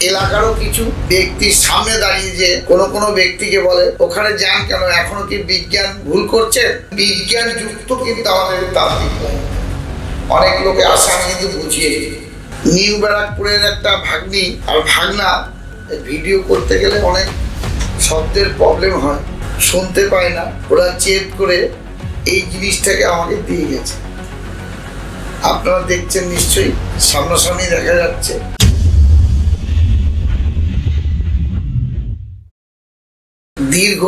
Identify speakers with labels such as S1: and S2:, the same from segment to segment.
S1: এলাকারও কিছু ব্যক্তির সামনে দাঁড়িয়ে যে কোনো কোনো ব্যক্তিকে বলে, ওখানে যান কেন? এখনও কি বিজ্ঞান ভুল করছে? বিজ্ঞান যুক্ত কিন্তু আমাদের তাত্ত্বিক। অনেক লোকে আসে কিন্তু বুঝিয়ে নিউ ব্যারাকপুরের একটা ভাগ্নি আর ভাগনা ভিডিও করতে গেলে অনেক শব্দের প্রবলেম হয়। শুনতে পায় না। ওরা চেক করে এই জিনিসটাকে আমাকে দিয়ে গেছে। আপনারা দেখছেন নিশ্চয়ই, সামনাসামনি দেখা যাচ্ছে। দীর্ঘ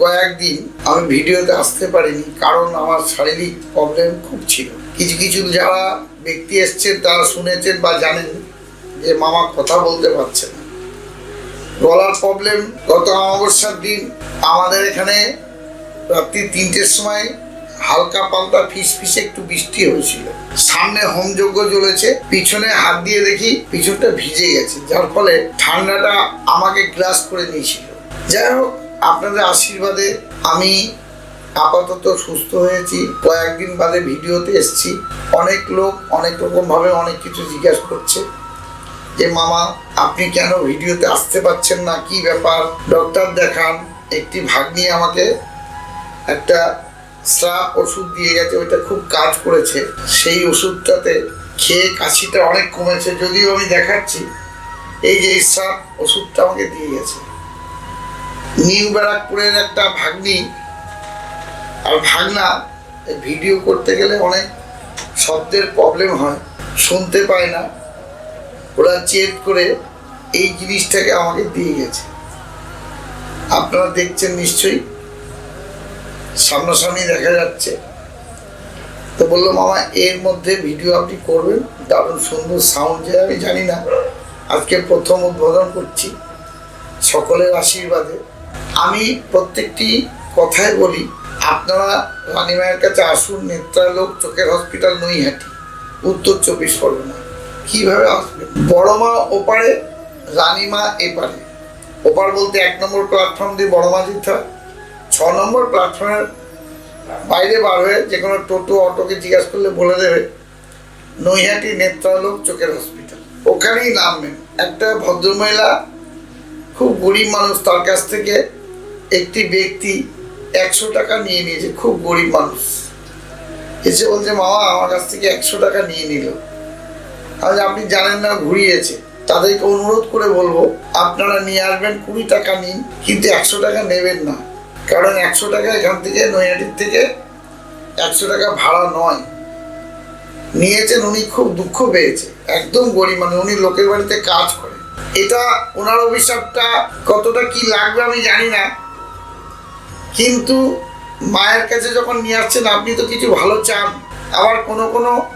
S1: কয়েকদিন আমি ভিডিওতে আসতে পারিনি, কারণ আমার শারীরিক প্রবলেম খুব ছিল। কিছু কিছু যারা ব্যক্তি এসছেন, তারা শুনেছেন বা জানেন যে মামা কথা বলতে পারছে না। গলার প্রবলেম গত অমাবস্যার দিন আমাদের এখানে রাত্রি তিনটের সময় হালকা পাল্টা ফিস ফিসে একটু বৃষ্টি হয়েছিল। সামনে হোমযজ্ঞ জ্বলেছে পিছনে হাত দিয়ে দেখি পিছনটা ভিজে গেছে, যার ফলে ঠান্ডাটা আমাকে গ্রাস করে নিয়েছিল। যাই হোক আপনাদের আশীর্বাদে আমি আপাতত সুস্থ হয়েছি। কয়েকদিন বাদে ভিডিওতে এসেছি। অনেক লোক অনেক রকমভাবে অনেক কিছু জিজ্ঞাসা করছে যে, মামা, আপনি কেন ভিডিওতে আসতে পারছেন না? কি ব্যাপার? ডক্টর দেখান, একটি ভাগ্নি আমাকে একটা স্রাপ ওষুধ দিয়ে গেছে, ওইটা খুব কাজ করেছে। সেই ওষুধটাতে খেয়ে কাশিটা অনেক কমেছে, যদিও আমি দেখাচ্ছি। এই যে এই স্রাব ওষুধটা আমাকে দিয়ে গেছে। নিউ ব্যারাকপুরের একটা ভাগ্নি আর ভাগনা ভিডিও করতে গেলে অনেক শব্দের প্রবলেম হয়, শুনতে পায় না। ওরা চেক করে এই জিনিসটাকে আমাকে দিয়ে গেছে। আপনারা দেখছেন নিশ্চয়ই, সামনাসামনি দেখা যাচ্ছে। তো বলল, মামা, এর মধ্যে ভিডিও আপনি করবেন, দারুণ সুন্দর সাউন্ড যে, আমি জানি না। আজকে প্রথম উদ্বোধন করছি, সকলের আশীর্বাদে। আমি প্রত্যেকটি কথাই বলি, আপনারা রানিমায়ের কাছে আসুন নেত্রালোক চোখের হসপিটাল নৈহাটি উত্তর চব্বিশ পরগনা। কীভাবে আসবেন? বড় মা ওপারে রানিমা এপারে ওপার বলতে এক নম্বর প্ল্যাটফর্ম দিয়ে বড় মা যেতে হয়। ছ নম্বর প্ল্যাটফর্মের বাইরে বার হয়ে যে কোনো টোটো, অটোকে জিজ্ঞাসা করলে বলে দেবে নৈহাটি নেত্রালোক চোখের হসপিটাল ওখানেই নামবেন। একটা ভদ্রমহিলা, খুব গরিব মানুষ তার কাছ থেকে একটি ব্যক্তি একশো টাকা নিয়ে নিয়েছে, খুব গরিব মানুষ। এসে বলছে, মামা, আমার কাছ থেকে একশো টাকা নিয়ে নিল। আজ আপনি জানেন না, ঘুরিয়েছে। তাদেরকে অনুরোধ করে বলব, আপনারা নিয়ে আসবেন কুড়ি টাকা নিন, কিন্তু একশো টাকা নেবেন না। কারণ একশো টাকা এখান থেকে, নৈহাটির থেকে একশো টাকা ভাড়া নয়। নিয়েছেন উনি, খুব দুঃখ পেয়েছে। একদম গরিব মানে উনি লোকের বাড়িতে কাজ করে। এটা ওনার অভিশাপটা কতটা কি লাগবে আমি জানি না। কিন্তু মায়ের কাছে যখন নিয়ে আসছেন, আপনি তো কিছু ভালো চান। আবার কোনো কোনো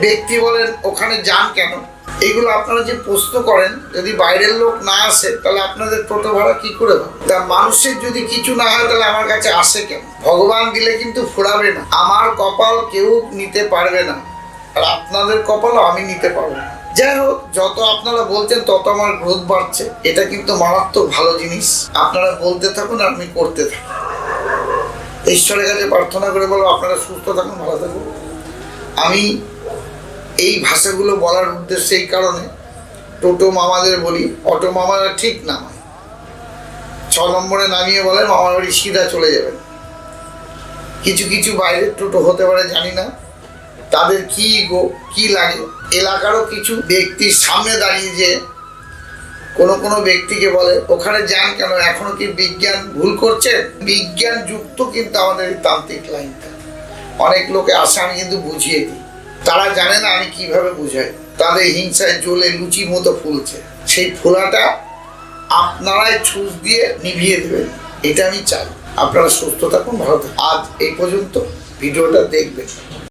S1: ব্যক্তি বলেন, ওখানে যান কেন? এগুলো আপনারা যে প্রশ্ন করেন, যদি বাইরের লোক না আসে, তাহলে আপনাদের টোটো ভাড়া কি করে তা মানুষের যদি কিছু না হয়, তাহলে আমার কাছে আসে কেন? ভগবান দিলে কিন্তু ফুরাবে না। আমার কপাল কেউ নিতে পারবে না। আর আপনাদের কপালও আমি নিতে পারব যাই হোক, যত আপনারা বলছেন তত আমার গ্রোথ বাড়ছে। এটা কিন্তু মারাত্মক ভালো জিনিস। আপনারা বলতে থাকুন আর আমি করতে থাকুন। ঈশ্বরের কাছে প্রার্থনা করে বলো, আপনারা সুস্থ থাকুন, ভালো থাকুন। আমি এই ভাষাগুলো বলার উদ্দেশ্য এই কারণে টোটো মামাদের বলি, অটো মামারা ঠিক নামায় ছ নম্বরে নামিয়ে বলে, মামার বাড়ি সিধা চলে যাবেন। কিছু কিছু বাইরের টোটো হতে পারে, জানি না। তাদের কি গো, কি লাগে? এলাকারও কিছু ব্যক্তির সামনে দাঁড়িয়ে যে কোনো কোনো ব্যক্তিকে বলে, ওখানে যান কেন? এখনও কি বিজ্ঞান ভুল করছে? বিজ্ঞান যুক্ত কিন্তু আমাদের তান্ত্রিক লাইনটা। অনেক লোকে আসে, আমি কিন্তু বুঝিয়ে দিই। তারা জানে না আমি কীভাবে বুঝাই। তাদের হিংসায় জ্বলে লুচি মতো ফুলছে। সেই ফোলাটা আপনারাই ছুঁচ দিয়ে নিভিয়ে দেবেন। এটা আমি চাই। আপনারা সুস্থ থাকুন, ভালো থাকুন। আজ এই পর্যন্ত। ভিডিওটা দেখবেন।